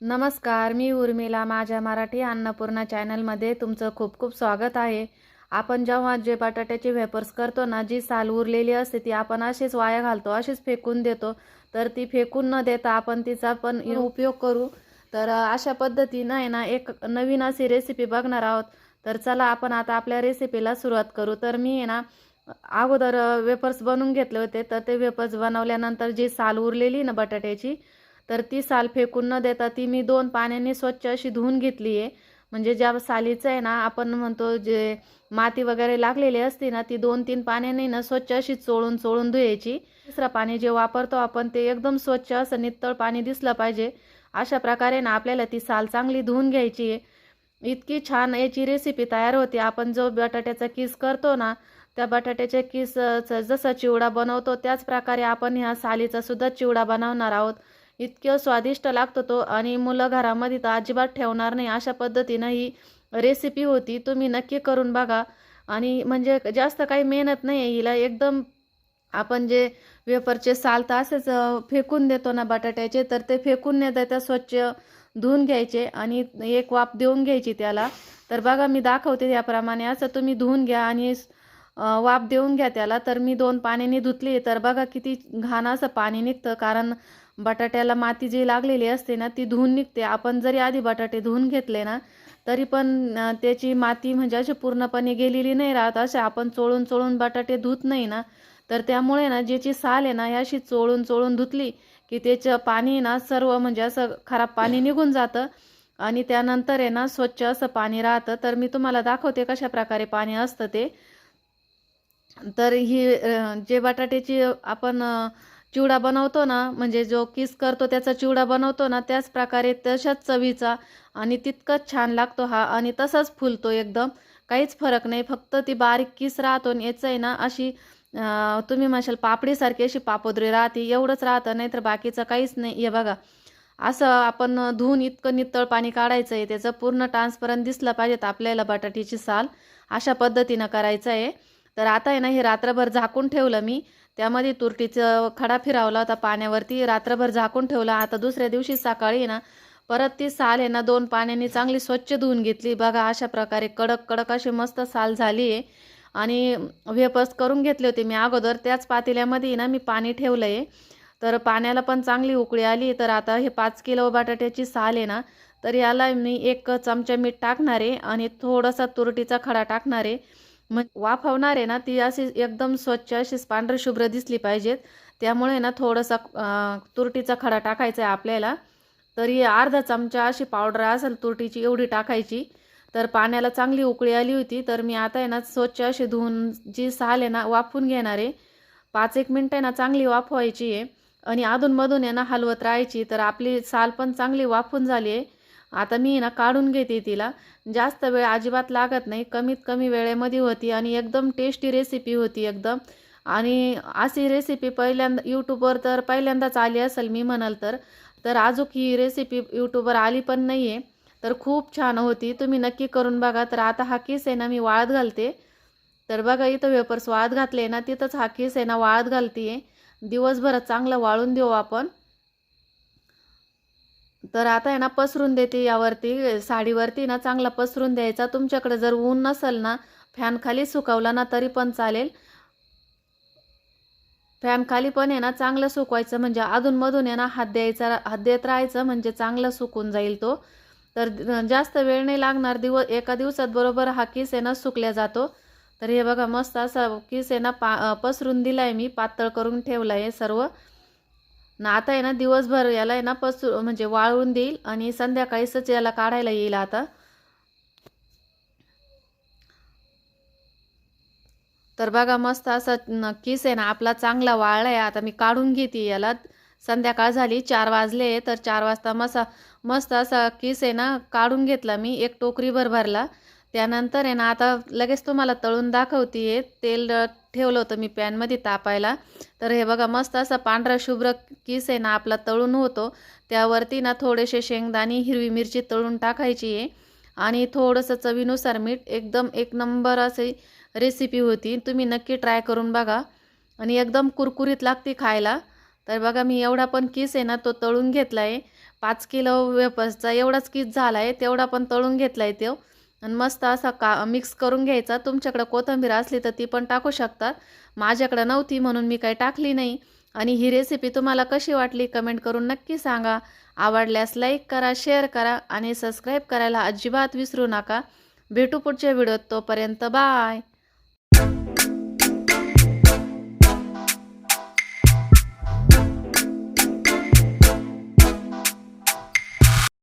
नमस्कार मी उर्मिला. माझ्या मराठी अन्नपूर्णा चॅनलमध्ये तुमचं खूप खूप स्वागत आहे. आपण जेव्हा जे बटाट्याचे वेपर्स करतो ना जी साल उरलेली असते ती आपण अशीच वाया घालतो अशीच फेकून देतो. तर ती फेकून न देता आपण तिचा पण उपयोग करू. तर अशा पद्धतीनं आहे ना एक नवीन अशी रेसिपी बघणार आहोत. तर चला आपण आता आपल्या रेसिपीला सुरुवात करू. तर मी आहे ना अगोदर वेपर्स बनवून घेतले होते. तर ते वेपर्स बनवल्यानंतर जी साल उरलेली ना बटाट्याची तर ती साल फेकून न देता ती मी दोन पाण्याने स्वच्छ अशी धुवून घेतली आहे. म्हणजे ज्या सालीचं आहे ना आपण म्हणतो जे माती वगैरे लागलेली असते ना ती दोन तीन पाण्याने ना स्वच्छ अशी चोळून चोळून धुयायची. तिसरं पाणी जे वापरतो आपण ते एकदम स्वच्छ असं नितळ पाणी दिसलं पाहिजे. अशा प्रकारे ना आपल्याला ती साल चांगली धुवून घ्यायची आहे. इतकी छान याची रेसिपी तयार होते. आपण जो बटाट्याचा किस करतो ना त्या बटाट्याच्या किस जसा चिवडा बनवतो त्याच प्रकारे आपण ह्या सालीचा सुद्धा चिवडा बनवणार आहोत. इतकं स्वादिष्ट लागतो तो आणि मुलं घरामध्ये तर अजिबात ठेवणार नाही. अशा पद्धतीनं ही रेसिपी होती. तुम्ही नक्की करून बघा. आणि म्हणजे जास्त काही मेहनत नाही आहे. हिला एकदम आपण जे वेफरचे साल तर असेच फेकून देतो ना बटाट्याचे तर ते फेकून न देता स्वच्छ धुवून घ्यायचे आणि एक वाफ देऊन घ्यायची त्याला. तर बघा मी दाखवते त्याप्रमाणे. असं तुम्ही धुवून घ्या आणि वाफ देऊन घ्या त्याला. तर मी दोन पाण्याने धुतली. तर बघा किती घाण असं पाणी निघतं. कारण बटाट्याला माती जी लागलेली असते ना ती धुवून निघते. आपण जरी आधी बटाटे धुवून घेतले ना तरी पण त्याची माती म्हणजे अशी पूर्णपणे गेलेली नाही राहत. असे आपण चोळून चोळून बटाटे धुत नाही ना तर त्यामुळे ना ज्याची साल आहे ना ही अशी चोळून चोळून धुतली की त्याचं पाणी ना सर्व म्हणजे असं खराब पाणी निघून जातं. आणि त्यानंतर आहे ना स्वच्छ असं पाणी राहतं. तर मी तुम्हाला दाखवते कशा प्रकारे पाणी असतं ते. तर ही जे बटाट्याची आपण चिवडा बनवतो ना म्हणजे जो किस करतो त्याचा चिवडा बनवतो ना त्याच प्रकारे तशाच चवीचा आणि तितकंच छान लागतो हा आणि तसाच फुलतो एकदम. काहीच फरक नाही फक्त ती बारीक किस राहतो आणि याचं आहे ना अशी तुम्ही म्हणशाल पापडीसारखी अशी पापोदरी राहते एवढंच राहतं नाही तर बाकीचं काहीच नाही. हे बघा असं आपण धुवून इतकं नितळ पाणी काढायचं आहे त्याचं पूर्ण ट्रान्सपरंट दिसलं पाहिजेत आपल्याला बटाट्याची साल. अशा पद्धतीनं करायचं आहे तर आता आहे ना हे रात्रभर झाकून ठेवलं मी. त्यामध्ये तुरटीचं खडा फिरावला होता पाण्यावरती रात्रभर झाकून ठेवला. आता दुसऱ्या दिवशी सकाळी आहे ना परत ती साल आहे ना दोन पाण्याने चांगली स्वच्छ धुवून घेतली. बघा अशा प्रकारे कडक कडक अशी मस्त साल झाली आहे. आणि वेपर्स करून घेतले होते मी अगोदर. त्याच पातेल्यामध्ये ना मी पाणी ठेवलं आहे. तर पाण्याला पण चांगली उकळी आली. तर आता हे पाच किलो बटाट्याची साल आहे ना तर याला मी एक चमचा मीठ टाकणार आहे आणि थोडासा तुरटीचा खडा टाकणार आहे. मग वाफवणार आहे ना ती अशी एकदम स्वच्छ अशी पांढरी शुभ्र दिसली पाहिजेत. त्यामुळे ना थोडासा तुरटीचा खडा टाकायचा आहे आपल्याला. तरी अर्धा चमचा अशी पावडर असेल तुरटीची एवढी टाकायची. तर पाण्याला चांगली उकळी आली होती. तर मी आता आहे ना स्वच्छ अशी धुवून जी साल आहे ना वाफवून घेणार आहे. पाच एक मिनटं आहे ना चांगली वाफवायची आहे. आणि अधूनमधून आहे ना हलवत राहायची. तर आपली साल पण चांगली वाफून झाली आहे. आता मी ना काढून घेते तिला. जास्त वेळ अजिबात लागत नाही. कमीत कमी वेळेमध्ये होती आणि एकदम टेस्टी रेसिपी होती एकदम. आणि अशी रेसिपी पहिल्यांदा यूट्यूबवर तर पहिल्यांदाच आली असेल मी म्हणाल तर. तर अजून ही रेसिपी यूट्यूबवर आली पण नाही आहे तर खूप छान होती. तुम्ही नक्की करून बघा. तर आता हा केस आहे ना मी वाळत घालते. तर बघा इथं वेपर्स वाळत घातले ना तिथंच हा केस आहे ना वाळत घालते दिवसभरात चांगलं वाळून देऊ आपण. तर आता आहे ना पसरून देते यावरती साडीवरती ना चांगला पसरून द्यायचा. तुमच्याकडे जर ऊन नसेल ना फॅन खाली सुकवला ना तरी पण चालेल. फॅन खाली पण आहे ना चांगलं सुकवायचं. म्हणजे अधूनमधून आहे ना हात द्यायचा हात देत राहायचं म्हणजे चांगलं सुकून जाईल तो. तर जास्त वेळ नाही लागणार. दिव एका दिवसात बरोबर हा किस आहे ना सुकल्या जातो. तर हे बघा मस्त असा किस आहे ना पा पसरून दिला आहे मी. पातळ करून ठेवला आहे सर्व. ना आता आहे ना दिवसभर याला आहे ना पसरू म्हणजे वाळवून देईल आणि संध्याकाळीच याला काढायला येईल आता. तर बघा मस्त असा नक्कीच किस आहे ना आपला चांगला वाळला आहे. आता मी काढून घेते याला. संध्याकाळ झाली चार वाजले तर चार वाजता मसा मस्त असा किस आहे ना काढून घेतला मी एक टोकरीभर भरला. त्यानंतर आहे ना आता लगेच तुम्हाला तळून दाखवते तेल ठेवलं होतं मी पॅनमध्ये तापायला. तर हे बघा मस्त असा पांढरा शुभ्र किस आहे ना आपला तळून होतो. त्यावरती ना थोडेसे शेंगदाणी हिरवी मिरची तळून टाकायची आहे. आणि थोडंसं चवीनुसार मीठ एकदम एक नंबर असे रेसिपी होती. तुम्ही नक्की ट्राय करून बघा. आणि एकदम कुरकुरीत लागते खायला. तर बघा मी एवढा पण किस आहे ना तो तळून घेतला आहे पाच किलो वेपर्सचा एवढाच किस झाला आहे तेवढा पण तळून घेतला आहे तो. आणि मस्त असा का मिक्स करून घ्यायचा. तुमच्याकडं कोथिंबीर असली तर ती पण टाकू शकतात. माझ्याकडं नव्हती म्हणून मी काही टाकली नाही. आणि ही रेसिपी तुम्हाला कशी वाटली कमेंट करून नक्की सांगा. आवडल्यास लाईक करा शेअर करा आणि सबस्क्राईब करायला अजिबात विसरू नका. भेटू पुढच्या व्हिडिओत तोपर्यंत बाय